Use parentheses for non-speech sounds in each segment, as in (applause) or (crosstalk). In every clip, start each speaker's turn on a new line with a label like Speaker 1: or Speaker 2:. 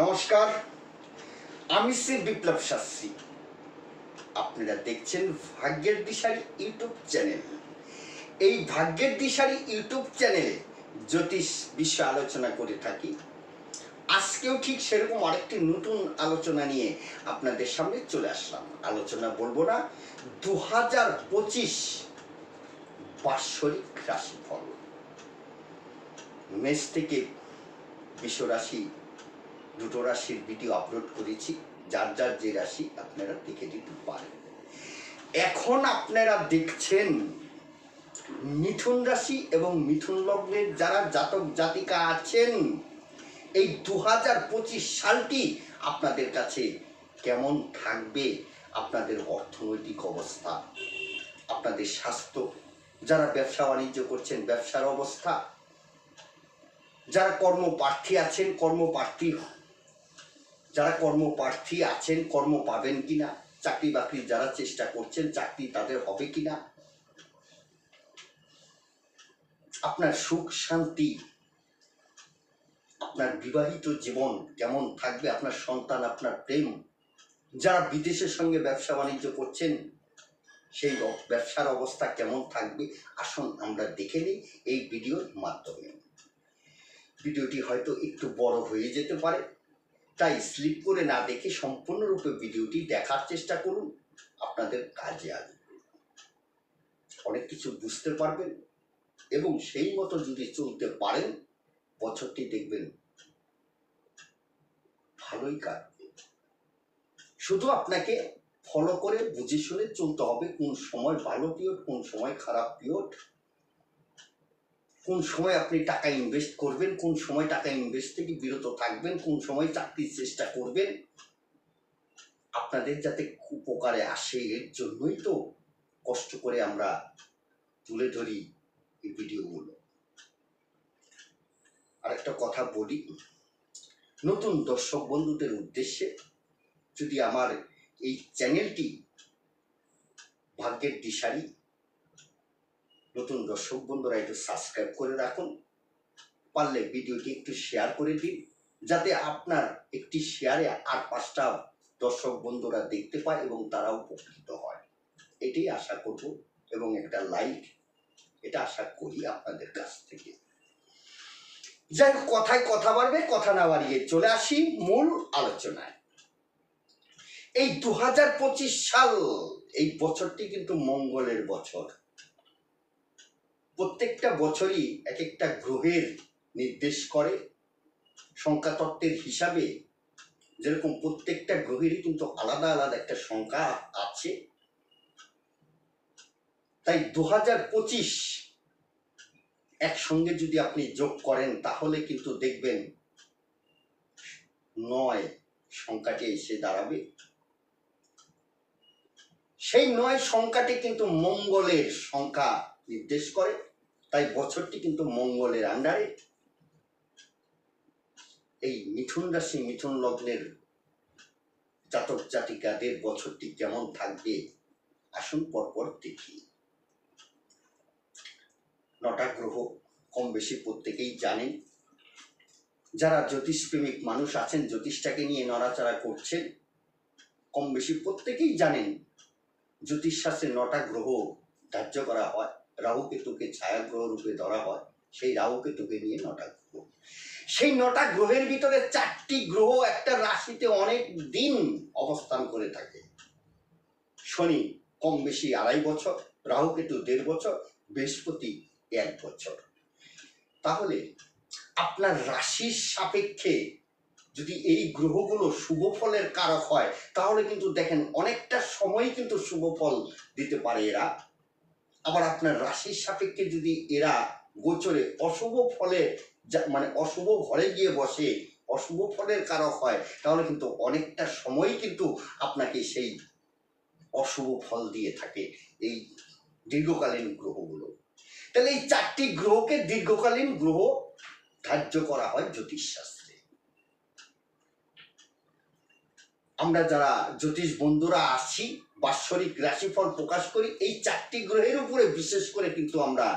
Speaker 1: নমস্কার, আমি শ্রী বিপ্লব শাস্ত্রী। আপনারা দেখছেন ভাগ্যের দিশারি ইউটিউব চ্যানেল। এই ভাগ্যের দিশারি ইউটিউব চ্যানেলে জ্যোতিষ বিষয়ে আলোচনা করে থাকি। আজকেও ঠিক সেরকম আরেকটি নতুন আলোচনা নিয়ে আপনাদের সামনে চলে আসলাম। আলোচনা বলব না দু হাজার পঁচিশ বাৎসরিক রাশিফল। মেষ থেকে বিশ্ব রাশি দুটো রাশির ভিডিও আপলোড করেছি। যার যার যে রাশি আপনারা দেখে দিতে পারেন। এখন আপনারা দেখছেন মিথুন রাশি এবং মিথুন লগ্নের যারা জাতক জাতিকা আছেন, এই দু হাজার পঁচিশ সালটি আপনাদের কাছে কেমন থাকবে? আপনাদের অর্থনৈতিক অবস্থা, আপনাদের স্বাস্থ্য, যারা ব্যবসা বাণিজ্য করছেন, ব্যবসার অবস্থা যারা কর্মপ্রার্থী আছেন, কর্মপ্রার্থী যারা কর্মপ্রার্থী আছেন, কর্ম পাবেন কিনা চাকরি বাকরি যারা চেষ্টা করছেন, চাকরি তাদের হবে কিনা? আপনার সুখ, শান্তি, আপনার বিবাহিত জীবন কেমন থাকবে? আপনার সন্তান, আপনার প্রেম। যারা বিদেশের সঙ্গে ব্যবসা বাণিজ্য করছেন, সেই ব্যবসার অবস্থা কেমন থাকবে? আসুন আমরা দেখে নিই এই ভিডিওর মাধ্যমে। ভিডিওটি হয়তো একটু বড় হয়ে যেতে পারে। তাই স্লিপ করে না দেখে সম্পূর্ণরূপে ভিডিওটি দেখার চেষ্টা করুন। আপনাদের কাজে আসবে। অনেক কিছু বুঝতে পারবেন এবং সেই মতো যদি চলতে পারেন, বছরটি দেখবেন ভালোই কাটবে। শুধু আপনাকে ফলো করে বুঝে শুনে চলতে হবে কোন সময় ভালো পিরিয়ড, কোন সময় খারাপ পিরিয়ড। কোন সময় আপনি টাকা ইনভেস্ট করবেন, কোন সময় টাকা ইনভেস্ট থেকে বিরত থাকবেন, কোন সময় চাকরির চেষ্টা করবেন, আপনাদের যাতে উপকারে আসে, এর জন্যই তো কষ্ট করে আমরা তুলে ধরি এই ভিডিওগুলো। আর একটা কথা বলি, নতুন দর্শক বন্ধুদের উদ্দেশ্যে যদি আমার এই চ্যানেলটি ভাগ্যের দিশারি নতুন দর্শক বন্ধুরা একটু সাবস্ক্রাইব করে রাখুন। পারলে ভিডিওটি একটু শেয়ার করে দিন, যাতে আপনার একটি শেয়ারে আর পাঁচটা দর্শক বন্ধুরা দেখতে পায় এবং তারা উপকৃত হয়। এটাই আশা করব এবং একটা লাইক এটা আশা করি আপনাদের কাছ থেকে। যাই কথায় কথা বাড়বে, কথা না বাড়িয়ে চলে আসি মূল আলোচনায়। এই দু সাল, এই বছরটি কিন্তু মঙ্গলের বছর। প্রত্যেকটা বছরই এক একটা গ্রহের নির্দেশ করে, সংখ্যাতত্ত্বের হিসাবে যেরকম প্রত্যেকটা গ্রহেরই কিন্তু আলাদা আলাদা একটা সংখ্যা আছে। তাই দু হাজার পঁচিশ একসঙ্গে যদি আপনি যোগ করেন, তাহলে কিন্তু দেখবেন নয় সংখ্যাটি এসে দাঁড়াবে। সেই নয় সংখ্যাটি কিন্তু মঙ্গলের সংখ্যা নির্দেশ করে। তাই বছরটি কিন্তু মঙ্গলের আন্ডারে। এই মিথুন রাশি, মিথুন লগ্নের জাতক জাতিকাদের বছরটি কেমন থাকবে? আসুন পরপর দেখি। নটা গ্রহ কম বেশি প্রত্যেকেই জানেন। যারা জ্যোতিষপ্রেমিক মানুষ আছেন, জ্যোতিষটাকে নিয়ে নড়াচড়া করছেন, কম বেশি প্রত্যেকেই জানেন জ্যোতিষশাস্ত্রে নটা গ্রহ ধার্য করা হয়। রাহু কেতুকে ছায়া গ্রহ রূপে ধরা হয়, সেই রাহু কেতুকে নিয়ে নটা গ্রহ। সেই নটা গ্রহের ভিতরে চারটি গ্রহ একটা রাশিতে অনেক দিন অবস্থান করে থাকে। শনি কম বেশি আড়াই বছর রাহু কেতু দেড় বছর, বৃহস্পতি এক বছর। তাহলে আপনার রাশির সাপেক্ষে যদি এই গ্রহগুলো শুভ ফলের কারক হয়, তাহলে কিন্তু দেখেন অনেকটা সময় কিন্তু শুভ ফল দিতে পারে এরা। আবার আপনার রাশির সাপেক্ষে যদি এরা গোচরে অশুভ ফলে মানে অশুভ ঘরে গিয়ে বসে, অশুভ ফলের কারক হয়, তাহলে কিন্তু অনেকটা সময় কিন্তু আপনাকে সেই অশুভ ফল দিয়ে থাকে এই দীর্ঘকালীন গ্রহগুলো। তাহলে এই চারটি গ্রহকে দীর্ঘকালীন গ্রহ ধার্য করা হয় জ্যোতিষশাস্ত্রে। আমরা যারা জ্যোতিষ বন্ধুরা আছি বাৎসরিক রাশিফল প্রকাশ করি, এই চারটি গ্রহের উপরে বিশেষ করে কিন্তু আমরা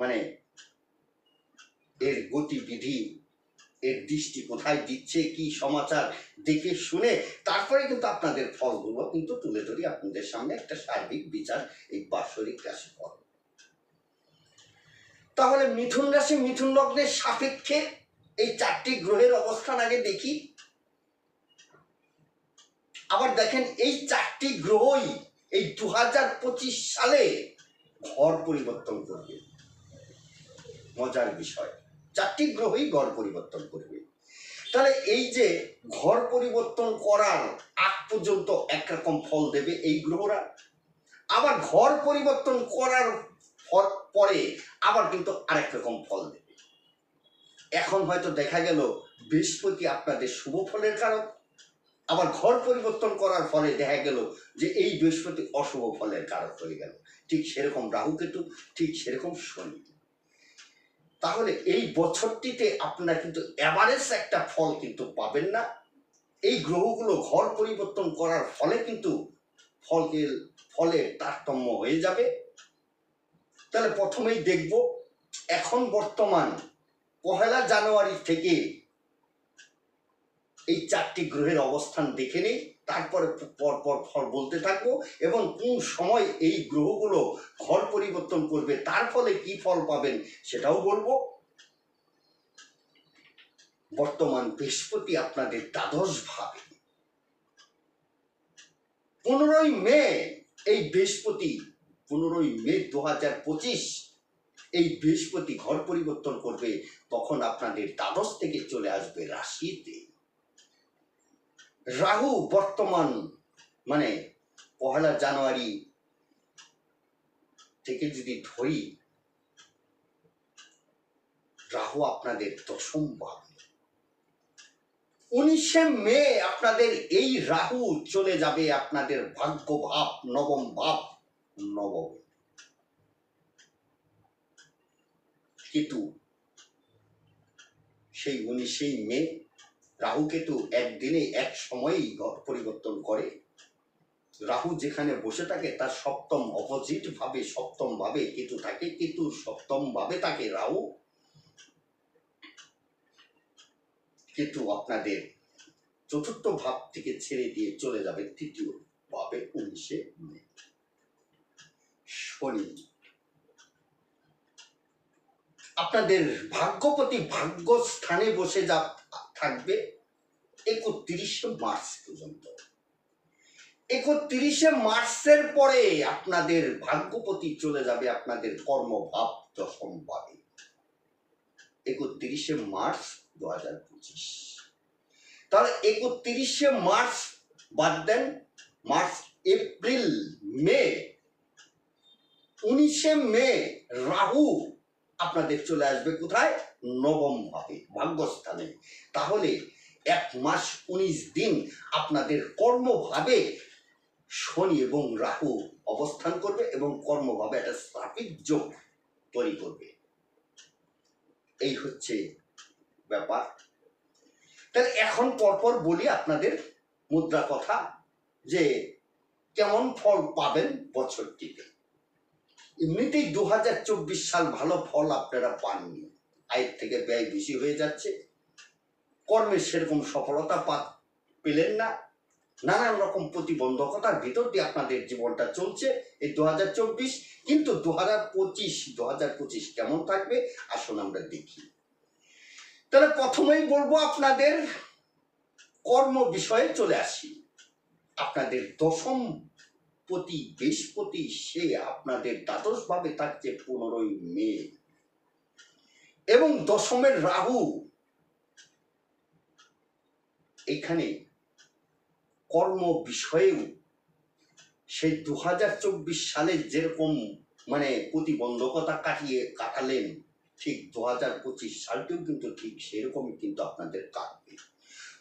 Speaker 1: মানে এর গতিবিধি, এর দৃষ্টি কোথায় দিচ্ছে, কি সমাচার দেখে শুনে তারপরে কিন্তু আপনাদের ফলগুলো কিন্তু তুলে ধরি আপনাদের সামনে একটা সার্বিক বিচার এই বাৎসরিক রাশিফল। তাহলে মিথুন রাশি, মিথুন লগ্নের সাপেক্ষে এই চারটি গ্রহের অবস্থান আগে দেখি। আবার দেখেন এই চারটি গ্রহই এই দু হাজার পঁচিশ সালে ঘর পরিবর্তন করবে। মজার বিষয়। চারটি গ্রহই ঘর পরিবর্তন করবে। তাহলে এই যে ঘর পরিবর্তন করার আগ পর্যন্ত একরকম ফল দেবে এই গ্রহরা। আবার ঘর পরিবর্তন করার পরে আবার কিন্তু আরেক রকম ফল দেবে। এখন হয়তো দেখা গেল বৃহস্পতি আপনাদের শুভ ফলের কারক। আবার ঘর পরিবর্তন করার ফলে দেখা গেল যে এই বৃহস্পতি অশুভ ফলের কারক হয়ে গেল। ঠিক সেরকম রাহু কেতু, ঠিক সেরকম শনি। তাহলে এই বছরটিতে আপনারা কিন্তু অ্যাভারেজ একটা ফল কিন্তু পাবেন না। এই গ্রহগুলো ঘর পরিবর্তন করার ফলে কিন্তু ফলকে ফলে তারতম্য হয়ে যাবে। তাহলে প্রথমেই দেখব, এখন বর্তমান পহেলা জানুয়ারি থেকে এই চারটি গ্রহের অবস্থান দেখে নেই, তারপরে পর পর ফল বলতে থাকব, এবং কোন সময় এই গ্রহগুলো ঘর পরিবর্তন করবে, তার ফলে কি ফল পাবেন সেটাও বলব। বর্তমান বৃহস্পতি আপনাদের দ্বাদশ ভাবে। পনেরোই মে, এই বৃহস্পতি, পনেরোই মে দু হাজার পঁচিশ, এই বৃহস্পতি ঘর পরিবর্তন করবে, তখন আপনাদের দ্বাদশ থেকে চলে আসবে রাশিতে। রাহু বর্তমান মানে পহেলা জানুয়ারি থেকে যদি ধরি, রাহু আপনাদের দশম ভাব। উনিশে মে আপনাদের এই রাহু চলে যাবে আপনাদের ভাগ্য ভাব, নবম ভাব, নবম। কেতু সেই উনিশেই মে রাহু কেতু একদিনে এক সময়েই পরিবর্তন করে। রাহু যেখানে বসে থাকে, তার সপ্তম অপোজিট ভাবে, সপ্তম ভাবে কেতু থাকে, কেতু সপ্তম ভাবে থাকে রাহু। কেতু আপনাদের চতুর্থ ভাব থেকে ছেড়ে দিয়ে চলে যাবে তৃতীয় ভাবে, উনিশে মে। শনি, আপনাদের ভাগ্যপতি ভাগ্য স্থানে বসে যা থাকবে একত্রিশে মার্চ পর্যন্ত। একত্রিশে মার্চের পরে আপনাদের ভাগ্যপতি চলে যাবে আপনাদের কর্মভাব দশম ভাবে একত্রিশে মার্চ দু হাজার পঁচিশ। তাহলে একত্রিশে মার্চ বাদ দেন, মার্চ, এপ্রিল, মে, উনিশে মে, রাহু আপনাদের চলে আসবে কোথায়? নবম ভাবে ভাগ্যস্থানে। তাহলে এক মাস উনিশ দিন আপনাদের কর্মভাবে শনি এবং রাহু অবস্থান করবে এবং কর্মভাবে একটা স্থাপিত যোগ তৈরি করবে। এই হচ্ছে ব্যাপার। তাহলে এখন পরপর বলি আপনাদের মুদ্রা কথা যে কেমন ফল পাবেন বছরটিতে। এমনিতেই দু হাজার চব্বিশ সাল ভালো ফল আপনারা পাননি। আয়ের থেকে ব্যয় বেশি হয়ে যাচ্ছে। কর্মে সেরকম সফলতা পা পেলেন না। নানান রকম প্রতিবন্ধকতার ভিতর দিয়ে আপনাদের জীবনটা চলছে এই দু হাজার চব্বিশ। কিন্তু দু হাজার পঁচিশ, দু হাজার পঁচিশ কেমন থাকবে? আসুন আমরা দেখি। তাহলে প্রথমেই বলব আপনাদের কর্ম বিষয়ে চলে আসি। আপনাদের দশম প্রতি বৃহস্পতি সে আপনাদের দ্বাদশ ভাবে থাকছে পনেরোই মে। এবং দশমের রাহু। এখানে কর্ম বিষয়েও সেই দু হাজার চব্বিশ সালে যেরকম মানে প্রতিবন্ধকতা কাটিয়ে কাটালেন, ঠিক দু হাজার পঁচিশ সালটিও কিন্তু ঠিক সেরকমই কিন্তু আপনাদের কাটবে।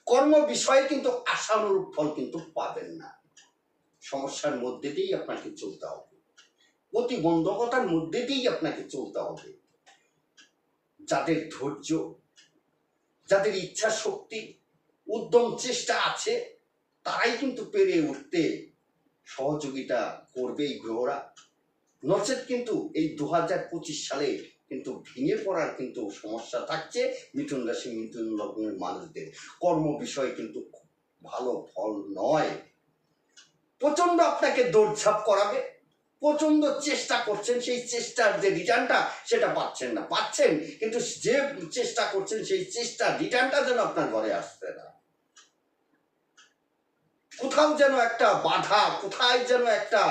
Speaker 1: কর্ম বিষয়ে কিন্তু আশানুরূপ ফল কিন্তু পাবেন না। সমস্যার মধ্যে দিয়েই আপনাকে চলতে হবে। প্রতিবন্ধকতার মধ্যে দিয়েই আপনাকে চলতে হবে। যাদের ধৈর্য, যাদের ইচ্ছা শক্তি, উদ্যম চেষ্টা আছে, তারাই কিন্তু পেরে উঠতে সহযোগিতা করবে এই গ্রহরা। নচেত কিন্তু এই দু হাজার পঁচিশ সালে কিন্তু ভেঙে পড়ার কিন্তু সমস্যা থাকছে মিথুন রাশি, মিথুন লগ্নের মানুষদের। কর্ম বিষয়ে কিন্তু ভালো ফল নয়। প্রচণ্ড আপনাকে দৌড়ঝাঁপ করাবে। প্রচণ্ড চেষ্টা করছেন, সেই চেষ্টার যে রিটার্নটা সেটা পাচ্ছেন না। পাচ্ছেন, কিন্তু যে চেষ্টা করছেন, সেই চেষ্টার রিটার্নটা যেন আপনার ঘরে আসছে না। কোথাও যেন একটা বাধা, কোথায় যেন একটা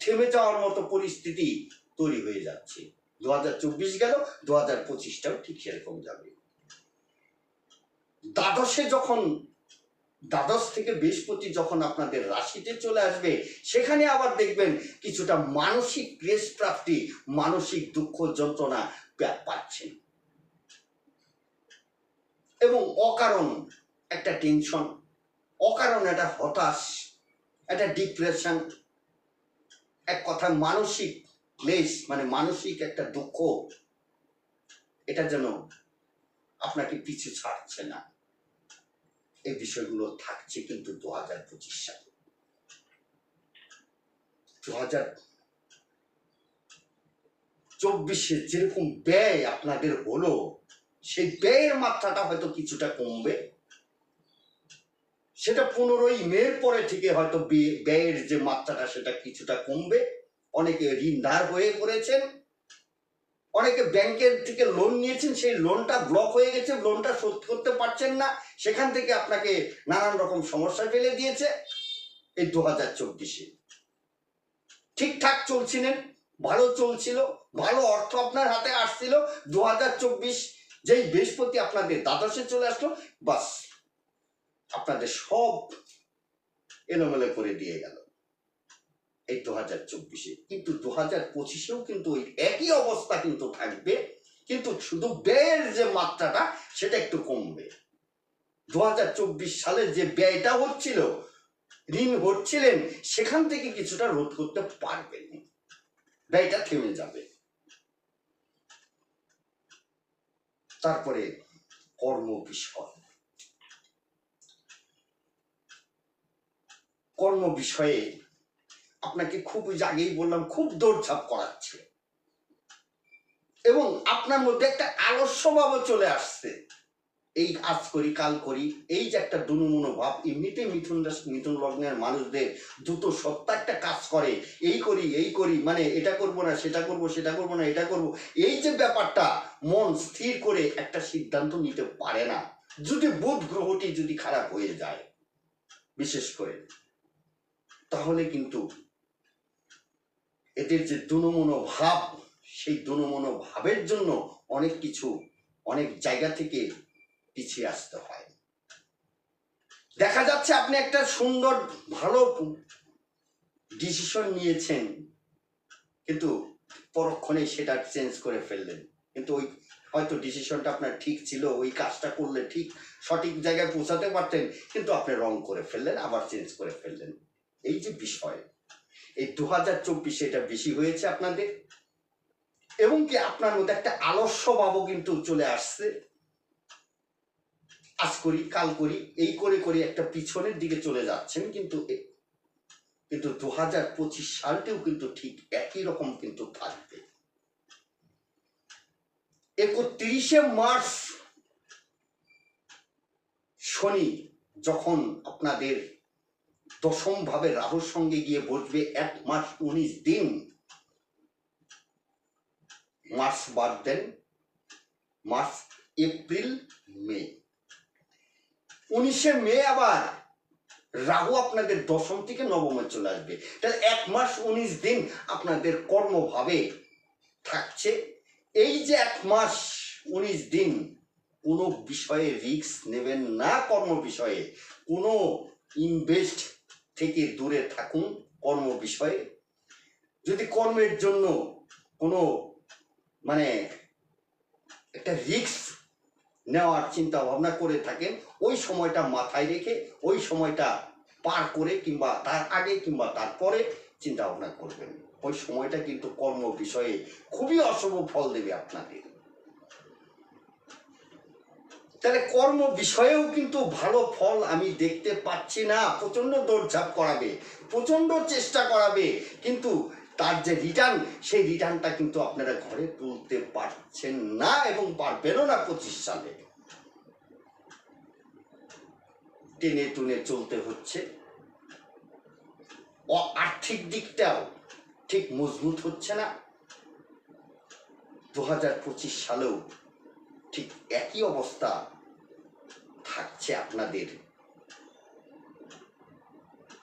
Speaker 1: থেমে যাওয়ার মতো পরিস্থিতি তৈরি হয়ে যাচ্ছে। দু হাজার চব্বিশ গেল দু হাজার পঁচিশটাও ঠিক সেরকম যাবে। দ্বাদশে যখন দ্বাদশ থেকে বৃহস্পতি যখন আপনাদের রাশিতে চলে আসবে, সেখানে আবার দেখবেন কিছুটা মানসিক ক্লেশ প্রাপ্তি, মানসিক দুঃখ যন্ত্রণা পাচ্ছেন। এবং অকারণ একটা টেনশন অকারণ একটা হতাশ, একটা ডিপ্রেশন এক কথায় মানসিক ক্লেশ মানে মানসিক একটা দুঃখ, এটা যেন আপনাকে পিছু ছাড়ছে না। এই বিষয়গুলো থাকছে কিন্তু দু হাজার পঁচিশ সালে। দু হাজার চব্বিশে যেরকম ব্যয় আপনাদের হলো, সেই ব্যয়ের মাত্রাটা হয়তো কিছুটা কমবে। সেটা পনেরোই মের পরে থেকে হয়তো ব্যয়ের যে মাত্রাটা সেটা কিছুটা কমবে। অনেকে ঋণ ঋণদার হয়ে পড়েছেন। অনেকে ব্যাংকের থেকে লোন নিয়েছেন, সেই লোনটা ব্লক হয়ে গেছে লোনটা শোধ করতে পারছেন না। সেখান থেকে আপনাকে নানান রকম সমস্যা ফেলে দিয়েছে এই দু হাজার চব্বিশে। ঠিকঠাক চলছিলেন ভালো চলছিল, ভালো অর্থ আপনার হাতে আসছিল। দু হাজার চব্বিশ যেই বৃহস্পতি আপনাদের দ্বাদশে চলে আসলো, বাস আপনাদের সব এলোমেলো করে দিয়ে গেল। এই দু হাজার চব্বিশে। কিন্তু দু হাজার পঁচিশেও কিন্তু ওই একই অবস্থা কিন্তু থাকবে। কিন্তু শুধু ব্যয়ের যে মাত্রাটা, সেটা একটু কমবে। দু হাজার চব্বিশ সালে যে ব্যয়টা হচ্ছিল, ঋণ হচ্ছিলেন, সেখান থেকে কিছুটা রোধ করতে পারবেন। ব্যয়টা থেমে যাবে। তারপরে কর্ম বিষয়। কর্ম বিষয়ে আপনাকে খুব জাগেই বললাম, খুব দৌড়ঝাঁপ করাচ্ছে এবং আপনার মধ্যে একটা আলস্যভাবও চলে আসছে। এই আজ করি, কাল করি, এই যে একটা দুনুমুনো ভাব এমনিতে মিথুন মিথুন লগ্নের মানুষদের দুটো সত্তা একটা কাজ করে, এই করি এই করি মানে এটা করব না, সেটা করব সেটা করব না, এটা করব, এই যে ব্যাপারটা মন স্থির করে একটা সিদ্ধান্ত নিতে পারে না। যদি বুধ গ্রহটি যদি খারাপ হয়ে যায়, বিশেষ করে, তাহলে কিন্তু এদের যে দুনমনো ভাব সেই দুনমনো ভাবের জন্য অনেক কিছু, অনেক জায়গা থেকে পিছিয়ে আসতে হয়। দেখা যাচ্ছে আপনি একটা সুন্দর, ভালো ডিসিশন নিয়েছেন, কিন্তু পরক্ষণে সেটা চেঞ্জ করে ফেললেন। কিন্তু ওই হয়তো ডিসিশনটা আপনার ঠিক ছিল, ওই কাজটা করলে ঠিক সঠিক জায়গায় পৌঁছাতে পারতেন, কিন্তু আপনি রং করে ফেললেন, আবার চেঞ্জ করে ফেললেন। এই যে বিষয় এই দু হাজার চব্বিশে এটা বেশি হয়েছে আপনাদের। এবং কি আপনার মধ্যে একটা আলস্য ভাবও কিন্তু চলে আসছে। আজ করি, কাল করি, এই করে করে একটা পিছনের দিকে চলে যাচ্ছেন, কিন্তু কিন্তু দু হাজার পঁচিশ সালটিও কিন্তু ঠিক একই রকম কিন্তু থাকবে। একত্রিশে মার্চ শনি যখন আপনাদের দশম ভাবে রাহুর সঙ্গে গিয়ে বসবে এক মাস উনিশ দিন। মার্চ বাদ দেন। মার্চ, এপ্রিল, মে। উনিশে মে আবার রাহু আপনাদের দশম থেকে নবমে চলে আসবে। তাহলে এক মাস উনিশ দিন আপনাদের কর্মভাবে থাকছে। এই যে এক মাস উনিশ দিন, কোনো বিষয়ে রিস্ক নেবেন না কর্ম বিষয়ে। কোনো ইনভেস্ট থেকে দূরে থাকুন কর্ম বিষয়ে। যদি কর্মের জন্য কোনো মানে একটা রিস্ক নেওয়ার চিন্তা ভাবনা করে থাকেন, ওই সময়টা মাথায় রেখে, ওই সময়টা পার করে কিংবা তার আগে কিংবা তারপরে চিন্তা ভাবনা করবেন। ওই সময়টা কিন্তু কর্ম বিষয়ে খুবই অশুভ ফল দেবে আপনাদের। তাহলে কর্ম বিষয়েও কিন্তু ভালো ফল আমি দেখতে পাচ্ছি না। প্রচণ্ড দৌড়ঝাঁপ করাবে প্রচণ্ড চেষ্টা করাবে, কিন্তু তার যে রিটার্ন সেই রিটার্নটা কিন্তু আপনারা ঘরে তুলতে পারছেন না এবং পারবেনও না পঁচিশ সালে। টেনে টুনে চলতে হচ্ছে। ও আর্থিক দিকটাও ঠিক মজবুত হচ্ছে না। দু হাজার পঁচিশ সালেও ঠিক একই অবস্থা থাকছে আপনাদের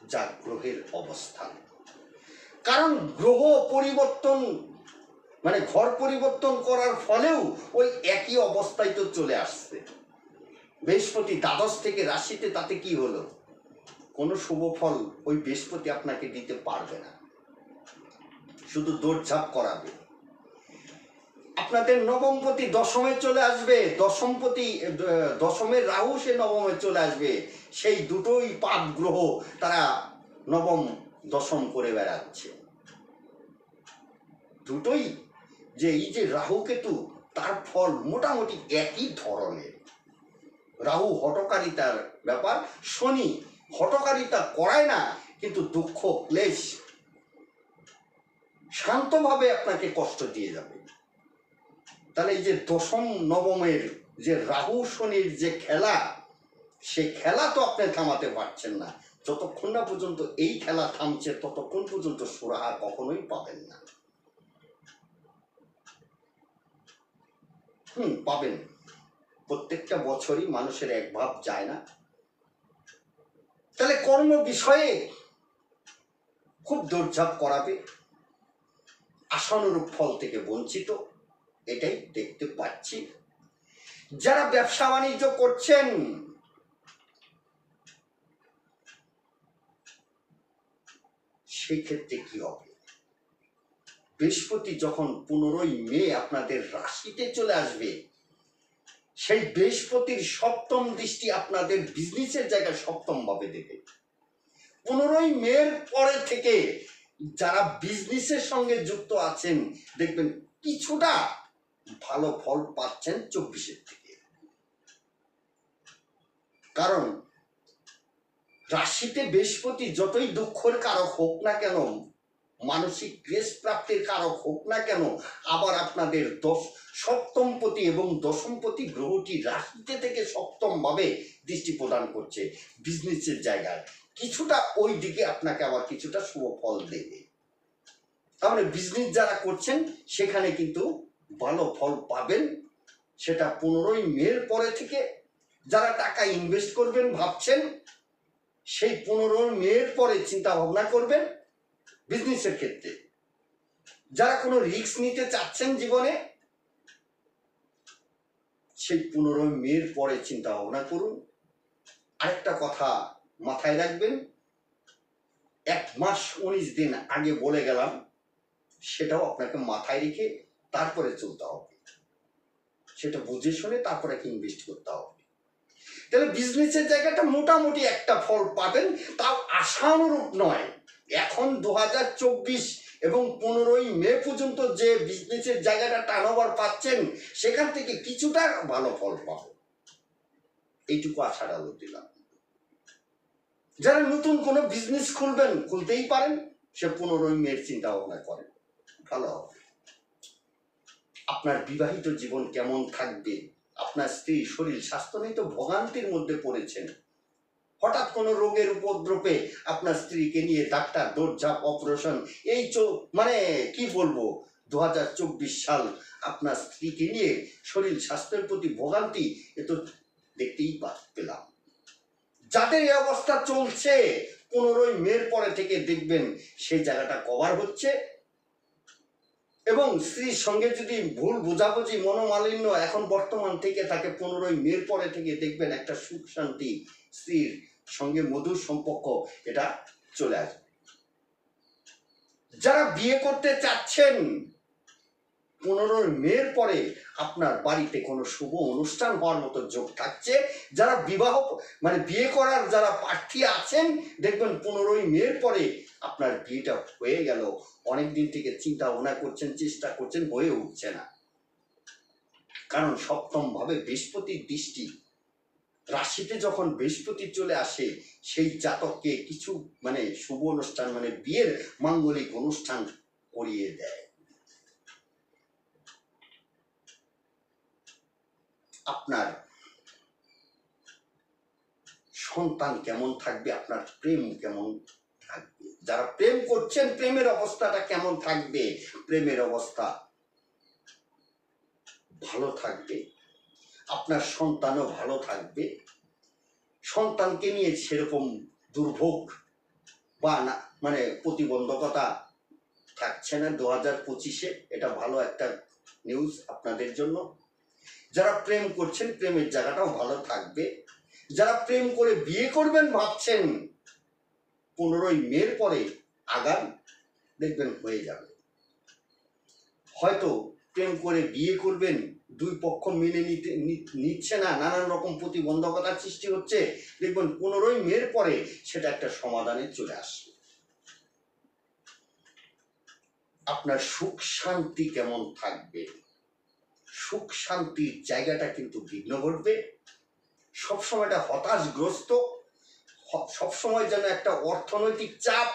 Speaker 1: যা গ্রহের অবস্থান। কারণ গ্রহ পরিবর্তন মানে ঘর পরিবর্তন করার ফলেও ওই একই অবস্থায় তো চলে আসছে। বৃহস্পতি দ্বাদশ থেকে রাশিতে তাতে কি হলো? কোনো শুভ ফল ওই বৃহস্পতি আপনাকে দিতে পারবে না। শুধু দৌড়ঝাঁপ করাবে। আপনাদের নবমপতি দশমে চলে আসবে দশমপতি দশমের রাহু সে নবমে চলে আসবে। সেই দুটোই পাপ গ্রহ তারা নবম, দশম করে বেড়াচ্ছে। দুটোই যে এই যে রাহু কেতু তার ফল মোটামুটি একই ধরনের। রাহু হটকারিতার ব্যাপার, শনি হটকারিতা করায় না, কিন্তু দুঃখ, ক্লেশ, শান্তভাবে আপনাকে কষ্ট দিয়ে যাবে। তাহলে এই যে দশম নবমের যে রাহু শনির যে খেলা সে খেলা তো আপনি থামাতে পারছেন না। যতক্ষণ না পর্যন্ত এই খেলা থামছে, ততক্ষণ পর্যন্ত সুরাহা কখনোই পাবেন না। হুম, পাবেন। প্রত্যেকটা বছরই মানুষের এক ভাব যায় না। তাহলে কর্ম বিষয়ে খুব দৌড়ঝাঁপ করাবে। আশানুরূপ ফল থেকে বঞ্চিত। এটাই দেখতে পাচ্ছি। যারা ব্যবসা বাণিজ্য করছেন, সেই ক্ষেত্রে কি হবে? বৃহস্পতি যখন পনেরোই মে আপনাদের রাশিতে চলে আসবে, সেই বৃহস্পতির সপ্তম দৃষ্টি আপনাদের বিজনেসের জায়গায় সপ্তম ভাবে দেবে। পনেরোই মের পরে থেকে যারা বিজনেসের সঙ্গে যুক্ত আছেন, দেখবেন কিছুটা ভালো ফল পাচ্ছেন চব্বিশের থেকে। কারণ রাশিতে বৃহস্পতি যতই দুঃখের কারক হোক না কেন, মানসিক ক্রেশ প্রাপ্তির কারক হোক না কেন, আবার আপনাদের দশ, সপ্তমপতি এবং দশমপতি গ্রহটি রাশিতে থেকে সপ্তম ভাবে দৃষ্টি প্রদান করছে বিজনেসের জায়গায়। কিছুটা ওই দিকে আপনাকে আবার কিছুটা শুভ ফল দেবে। তাহলে বিজনেস যারা করছেন, সেখানে কিন্তু ভালো ফল পাবেন, সেটা পনেরোই মের পরে থেকে যারা টাকা ইনভেস্ট করবেন ভাবছেন, সেই পনেরোই মের পরে চিন্তা ভাবনা করবেন বিজনেসের ক্ষেত্রে। যারা কোনো রিস্ক নিতে চাচ্ছেন জীবনে, সেই পনেরোই মের পরে চিন্তা ভাবনা করুন। আরেকটা কথা মাথায় রাখবেন, এক মাস উনিশ দিন আগে বলে গেলাম, সেটাও আপনাকে মাথায় রেখে তারপরে চলতে হবে। সেটা বুঝে শুনে তারপরে ইনভেস্ট করতে হবে। তাহলে বিজনেসের জায়গাটা মোটামুটি একটা ফল পাবেন, তাও আশানুরূপ নয়। এখন দু হাজার চব্বিশ এবং পনেরোই মে পর্যন্ত যে বিজনেসের জায়গাটা টার্নওভার পাচ্ছেন, সেখান থেকে কিছুটা ভালো ফল পাবেন। এইটুকু আশার আলো দিলাম। যারা নতুন কোনো বিজনেস খুলবেন, খুলতেই পারেন। সে পনেরোই মের চিন্তা ভাবনা করেন। ভালো হবে। আপনার বিবাহিত জীবন কেমন থাকবে? আপনার স্ত্রী, শরীর, স্বাস্থ্য নিয়ে তো ভোগান্তির মধ্যে পড়েছেন। হঠাৎ কোনো রোগের উপদ্রবে আপনার স্ত্রীকে নিয়ে ডাক্তার, দৌড়ঝাঁপ, অপারেশন, এই মানে কি বলব? দু হাজার চব্বিশ সাল আপনার স্ত্রীকে নিয়ে শরীর, স্বাস্থ্যের প্রতি ভোগান্তি, এ তো দেখতেই পেলাম। যাদের এই অবস্থা চলছে, পনেরোই মের পরে থেকে দেখবেন সেই জায়গাটা কভার হচ্ছে। এবং স্ত্রীর সঙ্গে যদি ভুল বোঝাবুঝি, মনোমালিন্য এখন বর্তমান থেকে তাকে পনেরোই মের পরে থেকে দেখবেন একটা সুখ শান্তি স্ত্রীর সঙ্গে মধুর সম্পর্ক, এটা চলে আসবে। যারা বিয়ে করতে চাচ্ছেন পনেরোই মের পরে আপনার বাড়িতে কোনো শুভ অনুষ্ঠান হওয়ার মতো যোগ থাকছে। যারা বিবাহ মানে বিয়ে করার যারা প্রার্থী আছেন, দেখবেন পনেরোই মের পরে আপনার বিয়েটা হয়ে গেল। অনেক দিন থেকে চিন্তা ভাবনা করছেন, চেষ্টা করছেন, হয়ে উঠছে না। কারণ সপ্তম ভাবে বৃহস্পতির দৃষ্টি। রাশিতে যখন বৃহস্পতি চলে আসে, সেই জাতককে কিছু মানে শুভ অনুষ্ঠান মানে বিয়ের মাঙ্গলিক অনুষ্ঠান করিয়ে দেয়। আপনার সন্তান কেমন থাকবে, আপনার প্রেম কেমন থাকবে? যারা প্রেম করছেন, প্রেমের অবস্থাটা কেমন থাকবে? প্রেমের অবস্থা ভালো থাকবে, আপনার সন্তানও ভালো থাকবে। সন্তানকে নিয়ে সেরকম দুর্ভোগ বা না মানে প্রতিবন্ধকতা থাকছে না দু হাজার পঁচিশে। এটা ভালো একটা নিউজ আপনাদের জন্য। যারা প্রেম করছেন, প্রেমের জায়গাটাও ভালো থাকবে। যারা প্রেম করে বিয়ে করবেন ভাবছেন, পনেরোই মের পরে আগাম দেখবেন হয়ে যাবে। হয়তো প্রেম করে বিয়ে করবেন, দুই পক্ষ মেনে নিতে নিচ্ছে না, নানান রকম প্রতিবন্ধকতার সৃষ্টি হচ্ছে, দেখবেন পনেরোই মের পরে সেটা একটা সমাধানে চলে আসবে। আপনার সুখ শান্তি কেমন থাকবে? সুখ শান্তির জায়গাটা কিন্তু বিঘ্ন ঘটবে। সবসময়টা হতাশগ্রস্ত সবসময় যেন একটা অর্থনৈতিক চাপ।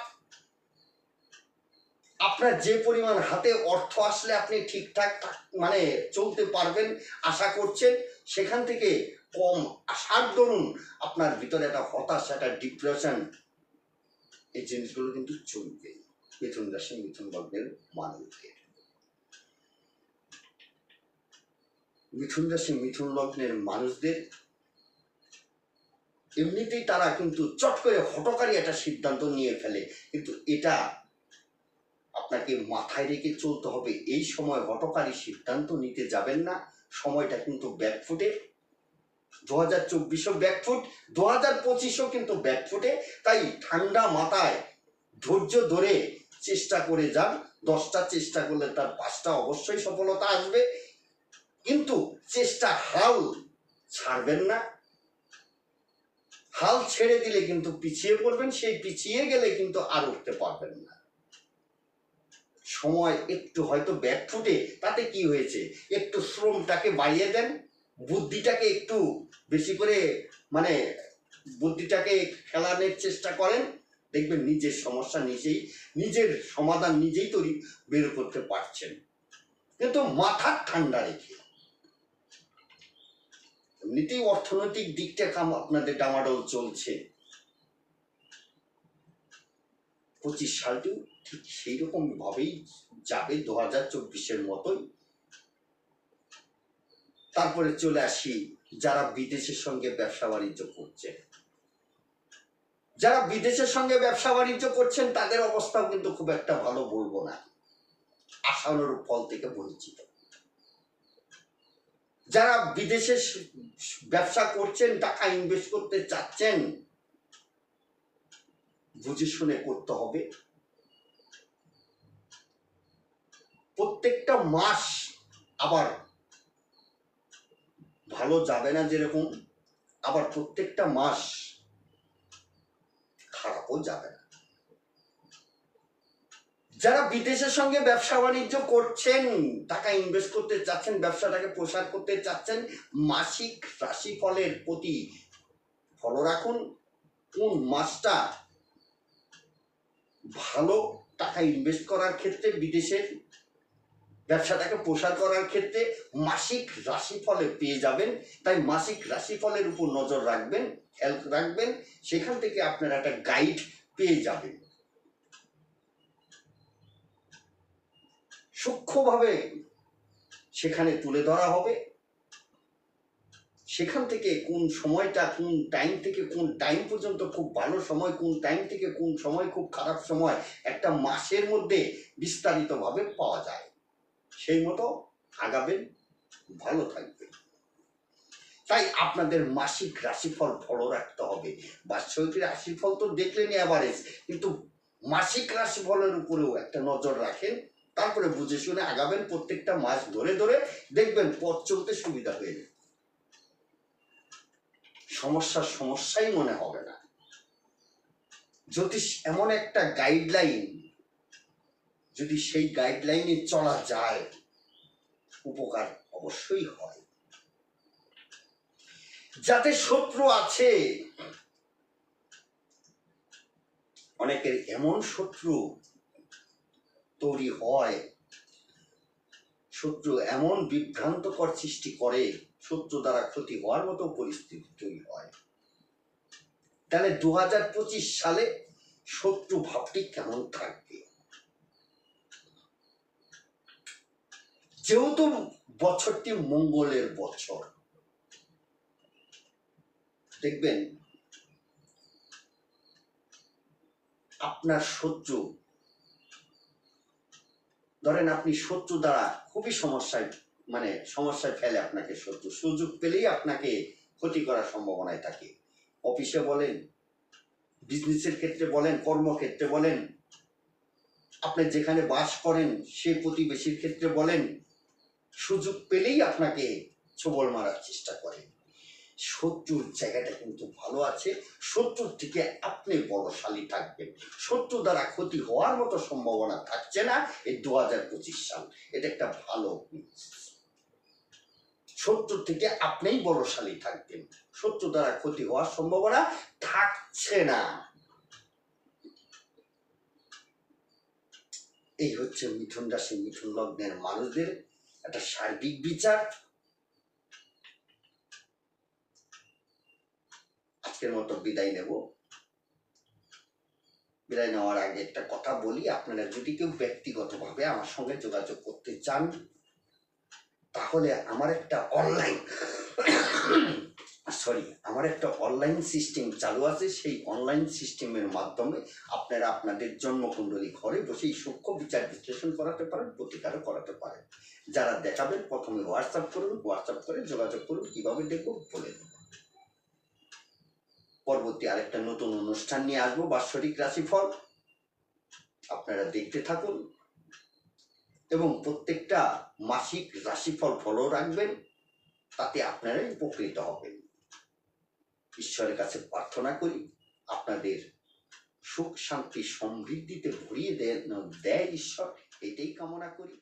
Speaker 1: আপনার যে পরিমাণ হাতে অর্থ আসলে আপনি ঠিকঠাক মানে চলতে পারবেন, আশা করছেন, সেখান থেকে কম আসার দরুন আপনার ভিতরে একটা হতাশা, একটা ডিপ্রেশন এই জিনিসগুলো কিন্তু চলবে। মিথুন রাশি মিথুন লগ্নের মানুষদের মিথুন রাশি মিথুন লগ্নের মানুষদের, এমনিতেই তারা কিন্তু চট করে হটকারী একটা সিদ্ধান্ত নিয়ে ফেলে। কিন্তু এটা আপনাকে মাথায় রেখে চলতে হবে, এই সময় হটকারী সিদ্ধান্ত নিতে যাবেন না। সময়টা কিন্তু ব্যাকফুটে। দু হাজার চব্বিশও ব্যাকফুট, দু হাজার পঁচিশও কিন্তু ব্যাকফুটে। তাই ঠান্ডা মাথায় ধৈর্য ধরে চেষ্টা করে যান। দশটা চেষ্টা করলে তার পাঁচটা অবশ্যই সফলতা আসবে। কিন্তু চেষ্টা হাল ছাড়বেন না। হাল ছেড়ে দিলে কিন্তু পিছিয়ে পড়বেন, সেই পিছিয়ে গেলে কিন্তু আর উঠতে পারবেন না। সময় একটু হয়তো ব্যাকফুটে তাতে কি হয়েছে? একটু শ্রমটাকে বাড়িয়ে দেন, বুদ্ধিটাকে একটু বেশি করে মানে বুদ্ধিটাকে খেলানোর চেষ্টা করেন, দেখবেন নিজের সমস্যা নিজেই, নিজের সমাধান নিজেই তৈরি বের করতে পারছেন। কিন্তু মাথা ঠান্ডা রেখে। এমনিতেই অর্থনৈতিক দিকটা কাম আপনাদের ডামাডোল চলছে। পঁচিশ সালটিও ঠিক সেই রকম ভাবেই যাবে দু হাজার চব্বিশের মতোই। তারপরে চলে আসি, যারা বিদেশের সঙ্গে ব্যবসা বাণিজ্য করছে যারা বিদেশের সঙ্গে ব্যবসা বাণিজ্য করছেন, তাদের অবস্থাও কিন্তু খুব একটা ভালো বলব না। আশানুরূপ ফল থেকে বঞ্চিত। যারা বিদেশে ব্যবসা করছেন, টাকা ইনভেস্ট করতে চাচ্ছেন, বুঝে শুনে করতে হবে। প্রত্যেকটা মাস আবার ভালো যাবে না যেরকম, আবার প্রত্যেকটা মাস খারাপও যাবে না। যারা বিদেশের সঙ্গে ব্যবসা বাণিজ্য করছেন, টাকা ইনভেস্ট করতে চাচ্ছেন, ব্যবসাটাকে প্রসার করতে চাচ্ছেন, মাসিক রাশিফলের প্রতি ফলো রাখুন। কোন মাসটা ভালো টাকা ইনভেস্ট করার ক্ষেত্রে বিদেশের ব্যবসাটাকে প্রসার করার ক্ষেত্রে মাসিক রাশিফলে পেয়ে যাবেন। তাই মাসিক রাশিফলের উপর নজর রাখবেন খেয়াল রাখবেন। সেখান থেকে আপনারা একটা গাইড পেয়ে যাবেন। সূক্ষ্মভাবে সেখানে তুলে ধরা হবে। সেখান থেকে কোন সময়টা, কোন টাইম থেকে কোন টাইম পর্যন্ত খুব ভালো সময়, কোন টাইম থেকে কোন সময় খুব খারাপ সময় একটা মাসের মধ্যে বিস্তারিতভাবে পাওয়া যায়। সেই মতো আগাবেন, ভালো থাকবেন। তাই আপনাদের মাসিক রাশিফল ফলো রাখতে হবে। বাৎসরিক রাশিফল তো দেখলেন অ্যাভারেজ কিন্তু মাসিক রাশিফলের উপরেও একটা নজর রাখেন। তারপরে বুঝে শুনে আগাবেন প্রত্যেকটা মাস ধরে ধরে দেখবেন পথ চলতে সুবিধা হয়ে যাবে সমস্যার সমস্যাই মনে হবে না। জ্যোতিষ এমন একটা গাইডলাইন যদি সেই গাইডলাইনে চলা যায়, উপকার অবশ্যই হয়। যাতে শত্রু আছে, অনেকের এমন শত্রু তৈরি হয়। শত্রু এমন বিভ্রান্তকর সৃষ্টি করে, শত্রু দ্বারা ক্ষতি হওয়ার মতো পরিস্থিতি তৈরি হয়। তাহলে দু হাজার পঁচিশ সালে শত্রু ভাবটি কেমন থাকবে? যেহেতু বছরটি মঙ্গলের বছর, দেখবেন আপনার শত্রু ধরেন আপনি শত্রু দ্বারা খুবই সমস্যায় মানে সমস্যায় ফেলে আপনাকে শত্রু। সুযোগ পেলেই আপনাকে ক্ষতি করার সম্ভাবনায় থাকে। অফিসে বলেন বিজনেসের ক্ষেত্রে বলেন, কর্মক্ষেত্রে বলেন, আপনি যেখানে বাস করেন সেই প্রতিবেশীর ক্ষেত্রে বলেন, সুযোগ পেলেই আপনাকে ছবল মারার চেষ্টা করে শত্রুর জায়গাটা কিন্তু ভালো আছে। শত্রুর থেকে আপনি বলশালী থাকবেন। শত্রু দ্বারা ক্ষতি হওয়ার মতো সম্ভাবনা থাকছে না এই দু হাজার পঁচিশ সাল। এটা একটা ভালো। শত্রুর থেকে আপনিই বলশালী থাকবেন। শত্রু দ্বারা ক্ষতি হওয়ার সম্ভাবনা থাকছে না। এই হচ্ছে মিথুন রাশি, মিথুন লগ্নের মানুষদের একটা সার্বিক বিচার। আজকের মতো বিদায় নেব। বিদায় নেওয়ার আগে একটা কথা বলি, আপনারা যদি কেউ ব্যক্তিগতভাবে আমার সঙ্গে যোগাযোগ করতে চান, তাহলে আমার একটা অনলাইন সরি (coughs) আমার একটা অনলাইন সিস্টেম চালু আছে। সেই অনলাইন সিস্টেমের মাধ্যমে আপনারা আপনাদের জন্মকুণ্ডলী ঘরে বসেই সূক্ষ্ম বিচার বিশ্লেষণ করাতে পারেন, প্রতিকারও করাতে পারেন। যারা দেখাবেন, প্রথমে হোয়াটসঅ্যাপ করুন হোয়াটসঅ্যাপ করে যোগাযোগ করুন, কীভাবে দেখব বলে দেবো। পরবর্তী আরেকটা নতুন অনুষ্ঠান নিয়ে আসব, বাৎসরিক রাশিফল। আপনারা দেখতে থাকুন। এবং প্রত্যেকটা মাসিক রাশিফল ফলো রাখবেন, তাতে আপনারাই উপকৃত হবেন। ঈশ্বরের কাছে প্রার্থনা করি, আপনাদের সুখ, শান্তি, সমৃদ্ধিতে ভরিয়ে দেন, দেয় ঈশ্বর, এটাই কামনা করি।